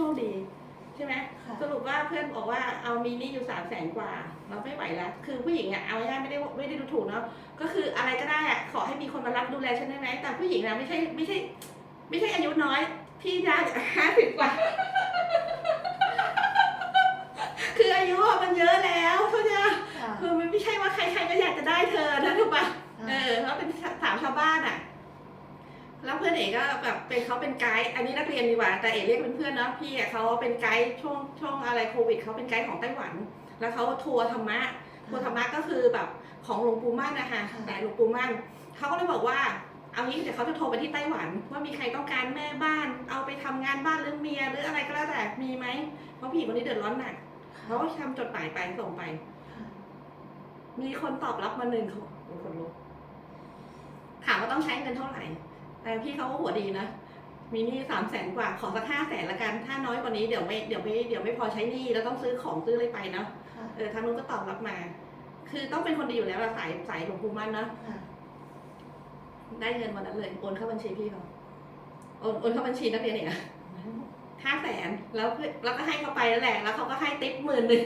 ชคดี ใช่ไหมค่ะ สรุปว่าเพื่อนบอกว่าเอามีหนี่อยู่สามแสนกว่า เราไม่ไหวแล้ว คือผู้หญิงอะเอาง่ายๆไม่ได้ไม่ได้ดูถูกเนาะก็คืออะไรก็ได้อะขอให้มีคนมารับดูแลฉันได้ไหมแต่ผู้หญิงนะไม่ใช่ไม่ใช่ ไม่ใช่อายุน้อย พี่ยาห้าสิบกว่า คืออายุอะมันเยอะแล้วเข้าใจปะ ค่ะคือมันไม่ใช่ว่าใครๆก็อยากจะได้เธอนะถูกปะเออแล้วเป็นถามชาวบ้านอะ แล้วเพื่อนเอกก็แบบเป็นเขาเป็นไกด์อันนี้นักเรียนดีกว่า แต่เอกเรียกเป็นเพื่อนเนาะพี่อะเขาเป็นไกด์ช่วงช่วงอะไรโควิดเขาเป็นไกด์ของไต้หวัน แล้วเขาทัวร์ธรรมะทัวร์ธรรมะก็คือแบบของหลวงปู่มั่นนะคะแต่หลวงปู่มั่นเขาก็เลยบอกว่าเอางี้เดี๋ยวเขาจะโทรไปที่ไต้หวัน ว่ามีใครต้องการแม่บ้าน เอาไปทำงานบ้านหรือเมียหรืออะไรก็แล้วแต่มีไหมเพราะผู้หญิงคนนี้เดือดร้อนหนักเขาก็ทำจดหมายไปส่งไปค่ะมีคนตอบรับมาหนึ่งคนเป็นคนรู้ถามว่าต้องใช้เงินเท่าไหร่ แต่พี่เขาก็หัวดีนะ มีหนี้สามแสนกว่าขอสักห้าแสนละกัน ถ้าน้อยกว่านี้เดี๋ยวไม่เดี๋ยวไม่เดี๋ยวไม่พอใช้หนี้แล้วต้องซื้อของซื้ออะไรไปเนาะค่ะเออทางนู้นก็ตอบรับมา คือต้องเป็นคนดีอยู่แล้วละสายสายหลวงปู่มั่นเนาะค่ะได้เงินวันนั้นเลยโอนเข้าบัญชีพี่เขาโอนโอนเข้าบัญชีนักเรียนเองอะห้าแสนแล้วเพื่อนแล้วก็ให้เขาไปแล้วแหละแล้วเขาก็ให้ติ๊บหมื่นหนึ่ง